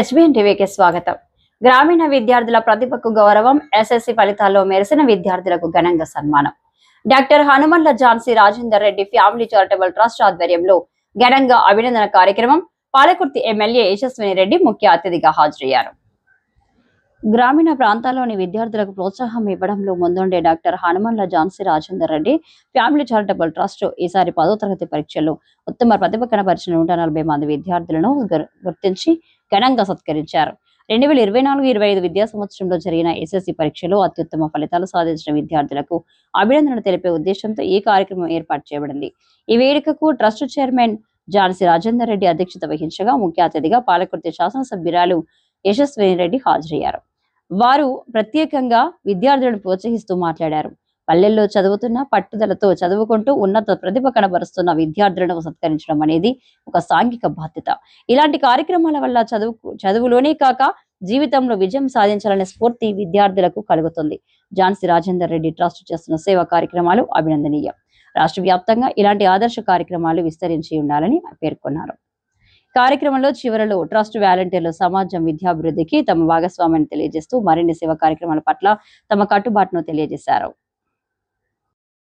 SBN టీవీకి స్వాగతం. గ్రామీణ విద్యార్థుల ప్రతిభకు గౌరవం ఎస్ఎస్సి ఫలితాల్లో మెరిసిన విద్యార్థులకు ఘనంగా సన్మానం. Doctor Hanumanla Jhansi Rajender Reddy family charitable trust ఆధ్వర్యంలో ఘనంగా అభినందన కార్యక్రమం పాలకుర్తి ఎమ్మెల్యే యశస్విని రెడ్డి ముఖ్య అతిథిగా హాజరయ్యారు. గ్రామీణ ప్రాంతాల్లోని విద్యార్థులకు ప్రోత్సాహం ఇవ్వడంలో ముందుండే doctor Hanumanla Jhansi Rajender Reddy family charitable trust ఈసారి పదో తరగతి పరీక్షల్లో ఉత్తమ ప్రతిభ కనపరిచిన నూట నలభై మంది విద్యార్థులను గుర్తించి ఘనంగా సత్కరించారు. రెండు వేల ఇరవై నాలుగు ఇరవై ఐదు విద్యా సంవత్సరంలో జరిగిన ఎస్ఎస్సి పరీక్షలో అత్యుత్తమ ఫలితాలు సాధించిన విద్యార్థులకు అభినందనలు తెలిపే ఉద్దేశంతో ఈ కార్యక్రమం ఏర్పాటు చేయబడింది. ఈ వేడుకకు ట్రస్ట్ చైర్మన్ జాన్సీ రాజేందర్ రెడ్డి అధ్యక్షత వహించగా ముఖ్య అతిథిగా పాలకుర్తి శాసనసభ్యురాలు యశస్విని రెడ్డి హాజరయ్యారు. వారు ప్రత్యేకంగా విద్యార్థులను ప్రోత్సహిస్తూ మాట్లాడారు. పల్లెల్లో చదువుతున్న పట్టుదలతో చదువుకుంటూ ఉన్నత ప్రతిభ కనబరుస్తున్న విద్యార్థులను సత్కరించడం అనేది ఒక సాంఘిక బాధ్యత. ఇలాంటి కార్యక్రమాల వల్ల చదువు చదువులోనే కాక జీవితంలో విజయం సాధించాలనే స్ఫూర్తి విద్యార్థులకు కలుగుతుంది. ఝాన్సీ రాజేందర్ రెడ్డి ట్రస్ట్ చేస్తున్న సేవా కార్యక్రమాలు అభినందనీయం. రాష్ట్ర వ్యాప్తంగా ఇలాంటి ఆదర్శ కార్యక్రమాలు విస్తరించి ఉండాలని పేర్కొన్నారు. కార్యక్రమంలో చివరలో ట్రస్ట్ వాలంటీర్లు సమాజం విద్యాభివృద్ధికి తమ భాగస్వామ్యాన్ని తెలియజేస్తూ మరిన్ని సేవా కార్యక్రమాల పట్ల తమ కట్టుబాటును తెలియజేశారు.